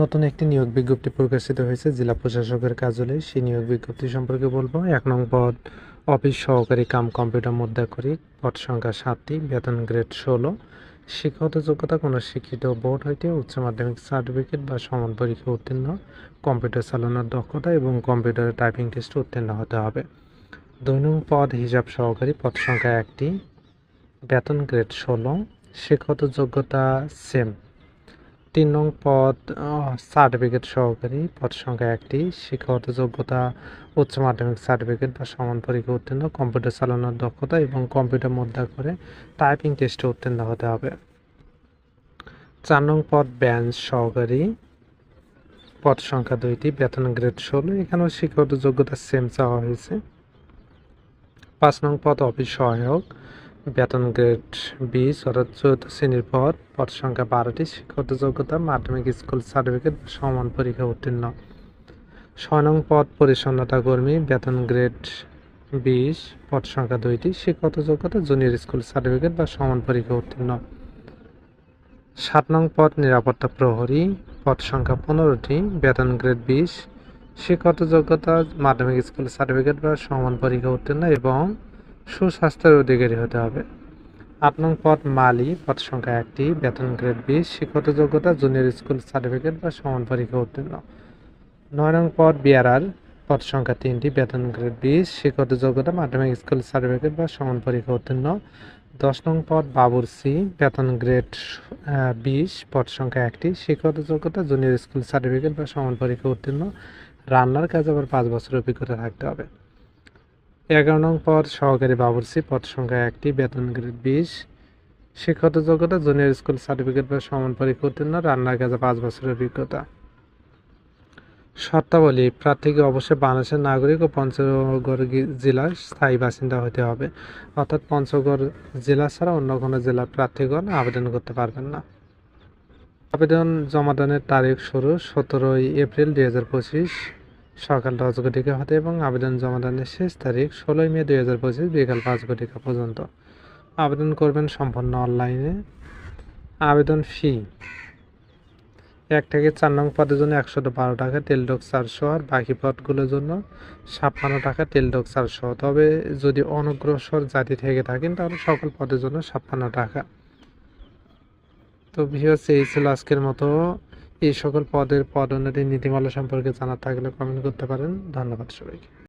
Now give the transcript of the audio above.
নতুন একটি নিয়োগ বিজ্ঞপ্তি প্রকাশিত হয়েছে। জেলা প্রশাসকের কার্যালয়ে সেই নিয়োগ বিজ্ঞপ্তি সম্পর্কে বলব, এক নং পদ, অফিস সহকারী কাম কম্পিউটার মুদ্রাকরী পদ সংখ্যা সাতটি, বেতন গ্রেড ষোলো। শিক্ষাগত যোগ্যতা, কোনো শিক্ষিত বোর্ড হইতে উচ্চ মাধ্যমিক সার্টিফিকেট বা সমান পরীক্ষা উত্তীর্ণ, কম্পিউটার চালানোর দক্ষতা এবং কম্পিউটারে টাইপিং টেস্ট উত্তীর্ণ হতে হবে। দুই নং পদ, হিসাব সহকারী, পদ সংখ্যা একটি, বেতন গ্রেড ষোলো। শিক্ষাগত যোগ্যতা, সেম। তিন নং পদ সার্টিফিকেট সহকারী পদ সংখ্যা একটি শিক্ষাগত যোগ্যতা, উচ্চ মাধ্যমিক সার্টিফিকেট বা সমান পরীক্ষা উত্তীর্ণ কম্পিউটার চালানোর দক্ষতা এবং কম্পিউটার মুদ্রা করে টাইপিং টেস্টে উত্তীর্ণ হতে হবে। চার নং পদ ব্যাঞ্চ সহকারী পদ সংখ্যা দুইটি, বেতন গ্রেড ষোলো, এখানেও শিক্ষাগত যোগ্যতা সেম চাওয়া হয়েছে। পাঁচ নং পদ অফিস সহায়ক বেতন গ্রেড বিশ অর্থাৎ চৌদ্দ শ্রেণির পদ পদ সংখ্যা বারোটি, শিক্ষাগত যোগ্যতা, মাধ্যমিক স্কুল সার্টিফিকেট, সমান পরীক্ষা উত্তীর্ণ। ছয় নং পদ পরিচ্ছন্নতা কর্মী, বেতন গ্রেড বিশ, পদ সংখ্যা দুইটি, শিক্ষাগত যোগ্যতা, জুনিয়র স্কুল সার্টিফিকেট বা সমান পরীক্ষা উত্তীর্ণ। সাত নং পদ নিরাপত্তা প্রহরী, পদ সংখ্যা পনেরোটি, বেতন গ্রেড বিশ, শিক্ষাগত যোগ্যতা, মাধ্যমিক স্কুল সার্টিফিকেট বা সমান পরীক্ষা উত্তীর্ণ এবং সুস্বাস্থ্যের অধিকারী হতে হবে। আট নং পদ মালি, পদ সংখ্যা একটি, বেতন গ্রেড বিশ শিক্ষাগত যোগ্যতা, জুনিয়র স্কুল সার্টিফিকেট বা সমান পরীক্ষা উত্তীর্ণ। নয় নং পদ বিআরআর, পদ সংখ্যা তিনটি, বেতন গ্রেড বিশ শিক্ষাগত যোগ্যতা, মাধ্যমিক স্কুল সার্টিফিকেট বা সমান পরীক্ষা উত্তীর্ণ। দশ নং পদ বাবুরসি বেতন গ্রেড বিশ, পদ সংখ্যা একটি, শিক্ষাগত যোগ্যতা, জুনিয়র স্কুল সার্টিফিকেট বা সমান পরীক্ষা উত্তীর্ণ। রান্নার কাজ আবার পাঁচ বছর অভিজ্ঞতা থাকতে হবে। এগারো নং পদ সহকারী বাবুর্চি, পদ সংখ্যা একটি, বেতন গ্রেড বিশ। শিক্ষাগত যোগ্যতা, জুনিয়র স্কুল সার্টিফিকেট বা সমান পরীক্ষা উত্তীর্ণ, রান্নার কাজে পাঁচ বছরের অভিজ্ঞতা। শর্তাবলী, প্রার্থীকে অবশ্যই বাংলাদেশের নাগরিক ও পঞ্চগড় জেলার স্থায়ী বাসিন্দা হতে হবে। অর্থাৎ পঞ্চগড় জেলা ছাড়া অন্য কোনো জেলার প্রার্থীগণ আবেদন করতে পারবেন না। আবেদন জমাদানের তারিখ শুরু সতেরোই এপ্রিল দুই হাজার পঁচিশ। সকাল দশ ঘটিকা হতে এবং আবেদন জমা জমাদানের শেষ তারিখ ষোলোই মে দুই হাজার পঁচিশ বিকাল পাঁচ ঘটিকা পর্যন্ত। আবেদন করবেন সম্পূর্ণ অনলাইনে। আবেদন ফি এক থেকে চার নং পদের জন্য একশো বারো টাকা টেলডক চারশো আর বাকি পদগুলোর জন্য ছাপ্পান্ন টাকা টেলডক চারশো তবে যদি অনগ্রসর জাতি থেকে থাকেন তাহলে সকল পদের জন্য ছাপ্পান্ন টাকা। তো ভিউয়ার্স, এই ছিল আজকের মতো। এই সকল পদের পদোন্নতি নীতিমালা সম্পর্কে জানা থাকলে কমেন্ট করতে পারেন। ধন্যবাদ সবাইকে।